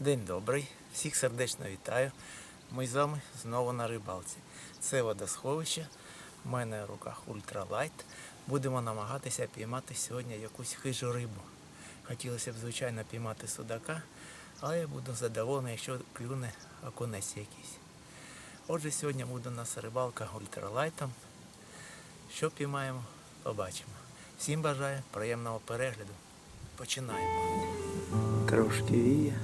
День добрий, всіх сердечно вітаю. Ми з вами знову на рибалці. Це водосховище. У мене в руках ультралайт. Будемо намагатися піймати сьогодні якусь хижу рибу. Хотілося б, звичайно, піймати судака, але я буду задоволений, якщо клюне окунець якийсь. Отже, сьогодні буде у нас рибалка ультралайтом. Що піймаємо, побачимо. Всім бажаю приємного перегляду. Починаємо. Трошки віє.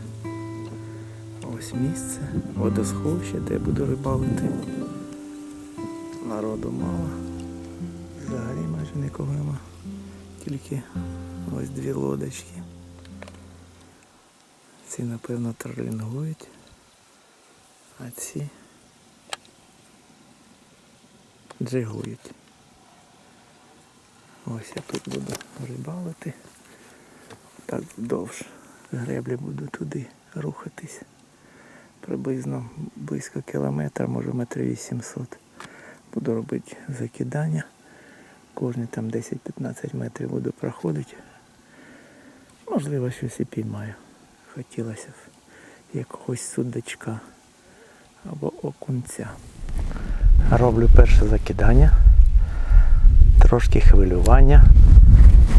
Ось місце, водосховище, де буду рибалити. Народу мало. Взагалі майже нікого нема. Тільки ось дві лодочки. Ці, напевно, тролінгують. А ці джигують. Ось я тут буду рибалити. Так вдовж греблі буду туди рухатись. Приблизно близько кілометра, може метрів 800. Буду робити закидання. Кожні там 10-15 метрів буду проходити. Можливо, щось і піймаю. Хотілося б якогось судачка або окунця. Роблю перше закидання. Трошки хвилювання,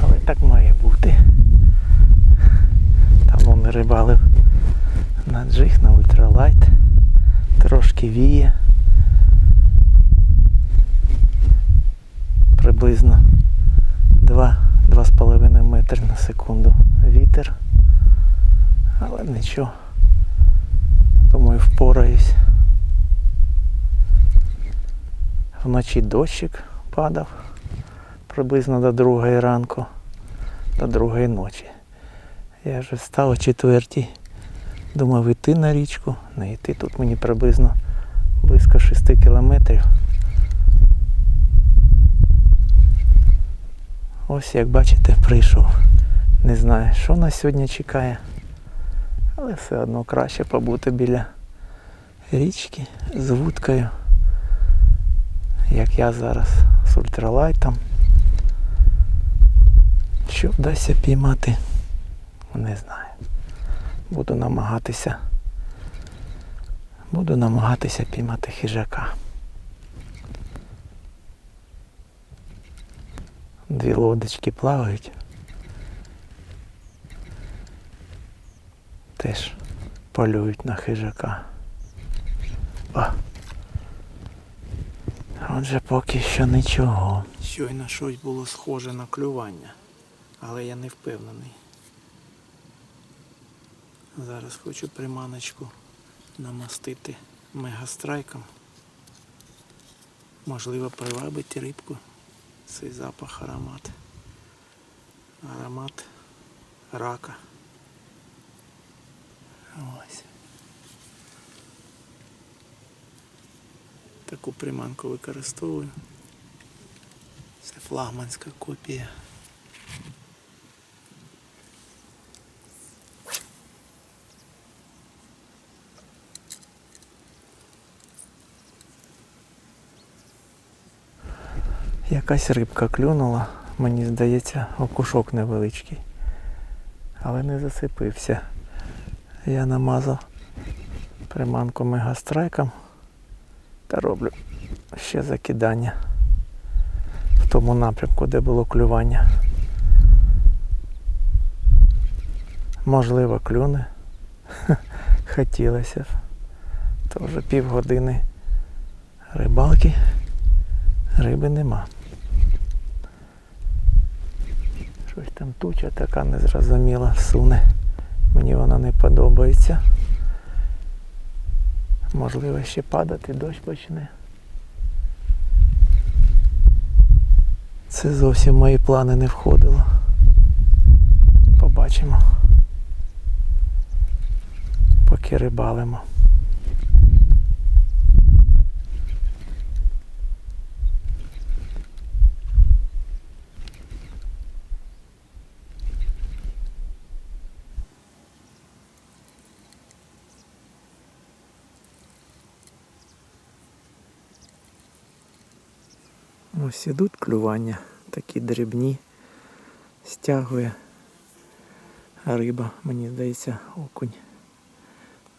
але так має бути. Давно не рибалив на джиг, на ультралайт. Трошки віє. Приблизно 2-2,5 метри на секунду вітер. Але нічого. Думаю, впораюсь. Вночі дощик падав приблизно до другої ранку, до другої ночі. Я вже встав о четвертій. Думав йти на річку, не йти. Тут мені приблизно близько 6 кілометрів. Ось як бачите, прийшов. Не знаю, що нас сьогодні чекає. Але все одно краще побути біля річки з вудкою. Як я зараз з ультралайтом. Що вдасться піймати, не знаю. Буду намагатися. Буду намагатися піймати хижака. Дві лодочки плавають. Теж полюють на хижака. О. Отже, поки що нічого. Щойно щось було схоже на клювання, але я не впевнений. Зараз хочу приманочку намастити мегастрайком. Можливо, привабити рибку. Цей запах аромат. Аромат рака. Ось. Таку приманку використовую. Це флагманська копія. Якась рибка клюнула, мені здається, окушок невеличкий. Але не засипився. Я намазав приманку мегастрайком та роблю ще закидання в тому напрямку, де було клювання. Можливо, клюне. Хотілося б. То вже півгодини рибалки, риби нема. Щось там туча така незрозуміла суне. Мені вона не подобається. Можливо, ще падати, дощ почне. Це зовсім в мої плани не входило. Побачимо. Поки рибалимо. Ось ідуть клювання, такі дрібні, стягує риба, мені здається, окунь.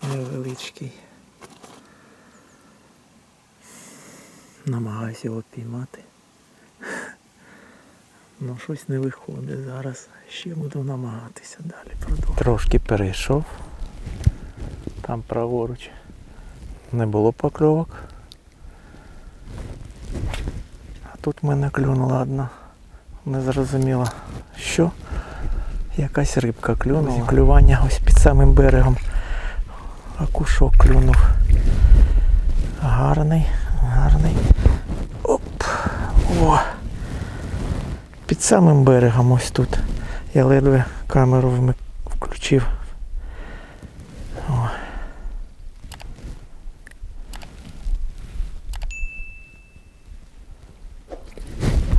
невеличкий. Намагаюся його піймати. Ну щось не виходить. Зараз ще буду намагатися далі продовжувати. Трошки перейшов. Там праворуч не було покльовок. А тут мене клюнула одна. Не зрозуміла, що. Якась рибка клюнула. Клювання ось під самим берегом. Акушок клюнув. Гарний, гарний. Оп. О! Під самим берегом ось тут. Я ледве камеру включив. О.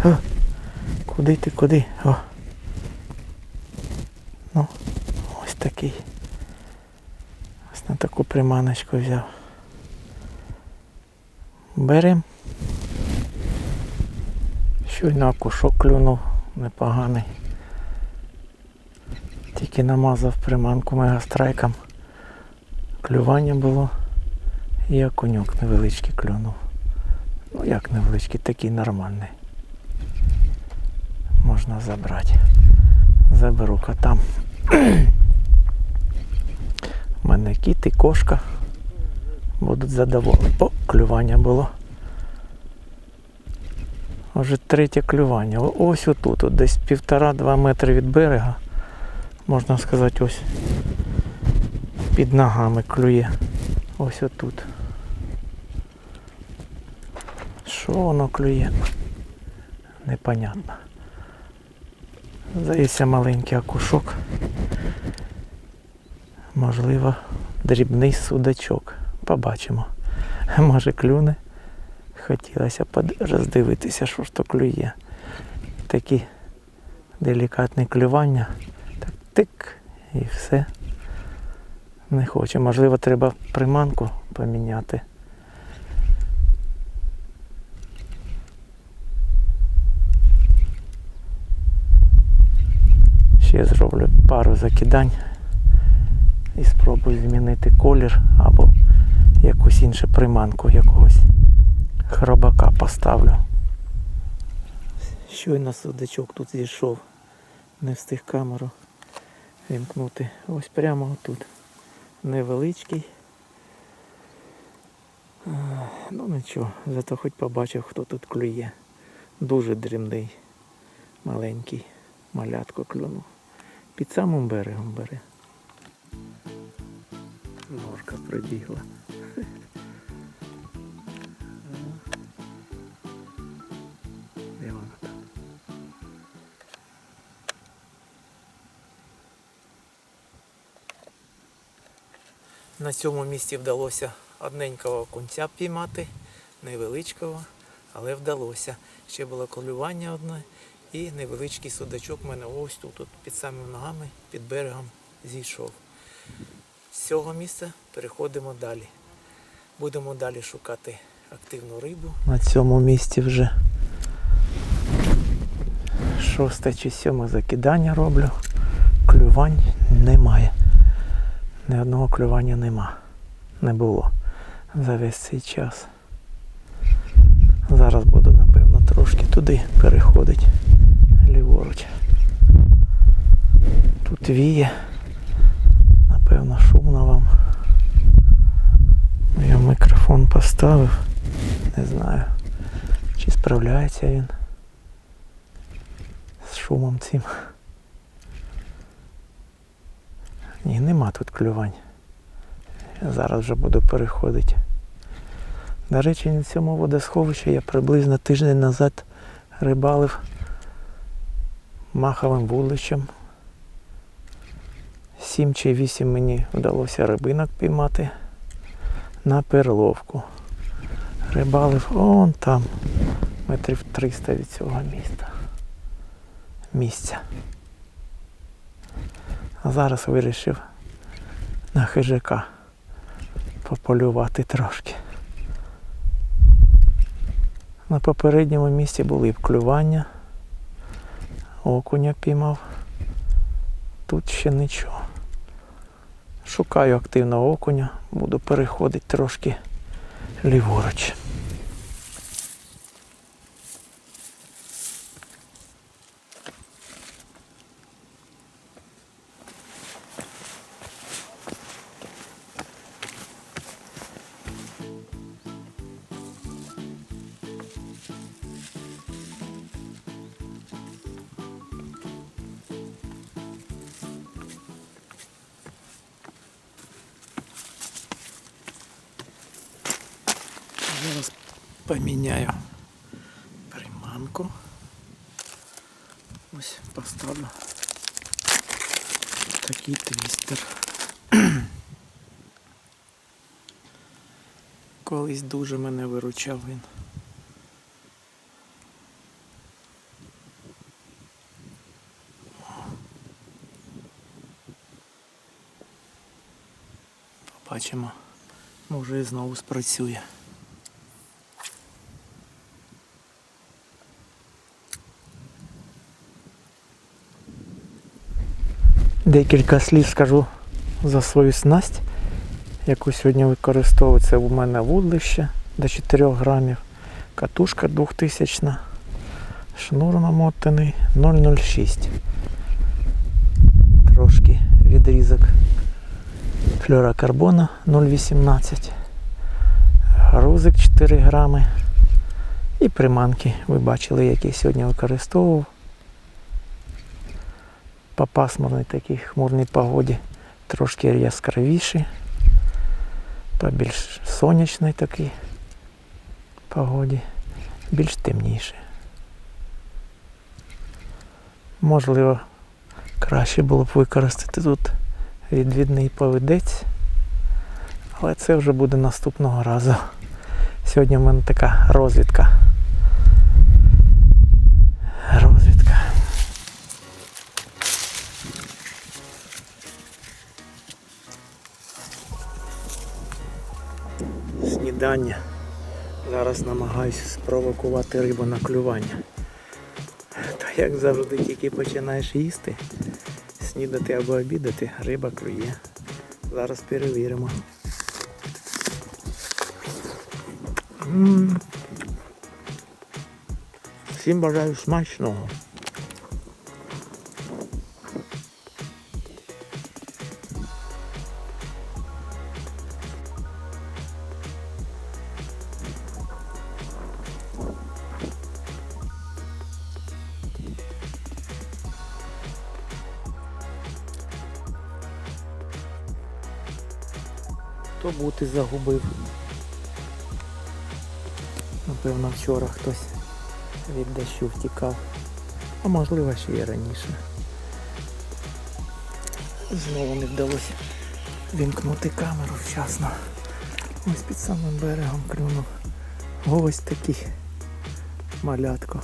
О, куди ти, куди? О. Ну, ось такий. Ось на таку приманочку взяв. Берем. Щойно окушок клюнув непоганий. Тільки намазав приманку мегастрайком. Клювання було. І окуньок невеличкий клюнув. Ну як невеличкий, такий нормальний. Можна забрати. Заберу котам. У мене кіт і кошка будуть задоволені. О, клювання було. Вже третє клювання. Ось отут, от десь півтора-два метри від берега. Можна сказати, ось під ногами клює. Ось отут. Що воно клює? Непонятно. Здається, маленький окушок. Можливо, дрібний судачок. Побачимо. Може клюне. Хотілося роздивитися, що ж то клює. Такі делікатні клювання. Так тик і все. Не хоче. Можливо, треба приманку поміняти. Ще зроблю пару закидань і спробую змінити колір або якусь іншу приманку якогось хробака поставлю. Щойно судачок тут зійшов. Не встиг камеру вімкнути. Ось прямо тут. Невеличкий. Ну нічого, зато хоч побачив, хто тут клює. Дуже дрібний, маленький. Малятко клюнув. Під самим берегом бере. Норка прибігла. Де вона там? На цьому місці вдалося одненького кунця піймати, невеличкого, але вдалося. Ще було колювання одне і невеличкий судачок в мене ось тут, от під самими ногами, під берегом зійшов. З цього місця переходимо далі. Будемо далі шукати активну рибу. На цьому місці вже шосте чи сьоме закидання роблю. Клювань немає. Ні одного клювання нема. Не було за весь цей час. Зараз буду, напевно, трошки туди переходить. Ліворуч. Тут віє. Напевно, шумно вам. Я мікрофон поставив. Не знаю, чи справляється він з шумом цим. Ні, нема тут клювань. Я зараз вже буду переходити. До речі, на цьому водосховищі я приблизно тиждень назад рибалив маховим вуличем. Сім чи вісім мені вдалося рибинок піймати на перловку. Рибалив он там, метрів 300 від цього міста. Місця. А зараз вирішив на хижака пополювати трошки. На попередньому місці були б клювання, окуня піймав. Тут ще нічого. Шукаю активного окуня, буду переходити трошки ліворуч. Зараз поміняю приманку. Ось поставлю такий твістер. Колись дуже мене виручав він. Побачимо, може знову спрацює. Декілька слів скажу за свою снасть, яку сьогодні використовую. Це у мене вудлище до 4 грамів, катушка 2000, шнур намотаний 0,06. Трошки відрізок флюорокарбона 0,18. Грузик 4 грами. І приманки ви бачили, які я сьогодні використовував по пасмурній такій хмурній погоді трошки яскравіші, по більш сонячній такій погоді, більш темніші. Можливо, краще було б використати тут відвідний повідець, але це вже буде наступного разу. Сьогодні в мене така розвідка. Розвідка. Снідання. Зараз намагаюся спровокувати рибу на клювання. Та як завжди тільки починаєш їсти, снідати або обідати, риба клює. Зараз перевіримо. Всім бажаю смачного. Загубив. Напевно, вчора хтось від дощу втікав. А можливо ще й раніше. Знову не вдалося вімкнути камеру вчасно. Ось під самим берегом клюнув. Ось такий малятко.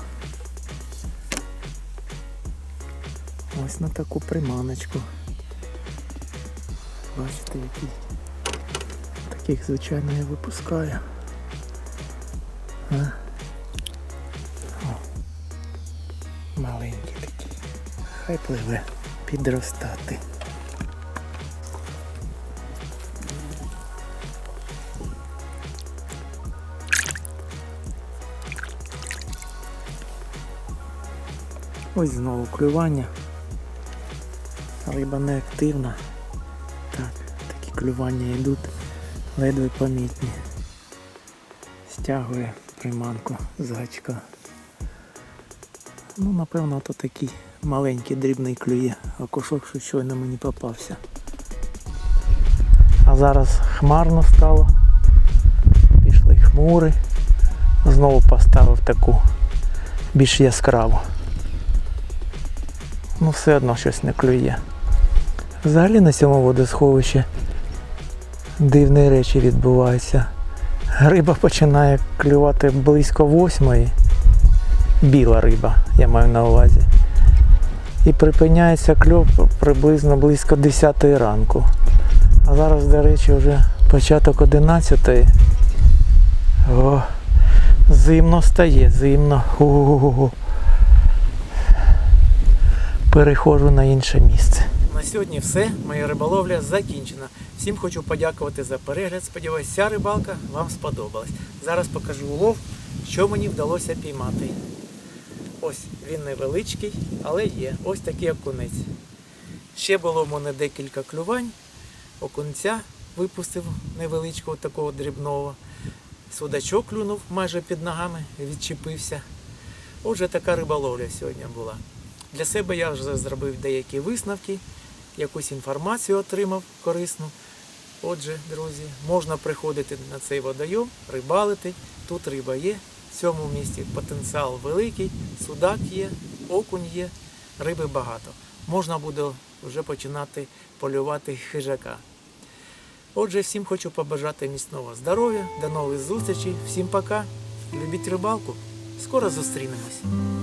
Ось на таку приманочку. Бачите, який таких звичайно я випускаю. А? О, маленький такий. Хай пливе підростати. Ось знову клювання. Риба не активна. Так, такі клювання йдуть ледве помітні. Стягує приманку з гачка. Ну, напевно, то такий маленький дрібний клює, а кушок що щойно мені попався. А зараз хмарно стало. Пішли хмури. Знову поставив таку більш яскраву. Ну все одно щось не клює. Взагалі на цьому водосховищі дивні речі відбуваються. Риба починає клювати близько восьмої. Біла риба, я маю на увазі. І припиняється кльов приблизно близько 10 ранку. А зараз, до речі, вже початок 11. О, зимно стає, зимно. О-о-о. Переходжу на інше місце. Сьогодні все. Моя риболовля закінчена. Всім хочу подякувати за перегляд. Сподіваюсь, ця рибалка вам сподобалась. Зараз покажу улов, що мені вдалося піймати. Ось він невеличкий, але є. Ось такий окунець. Ще було в мене декілька клювань. Окунця випустив невеличкого такого дрібного. Судачок клюнув майже під ногами, відчепився. Отже, така риболовля сьогодні була. Для себе я вже зробив деякі висновки, якусь інформацію отримав корисну. Отже, друзі, можна приходити на цей водойом, рибалити. Тут риба є. В цьому місті потенціал великий, судак є, окунь є, риби багато. Можна буде вже починати полювати хижака. Отже, всім хочу побажати міцного здоров'я, до нових зустрічей, всім пока, любіть рибалку, скоро зустрінемось.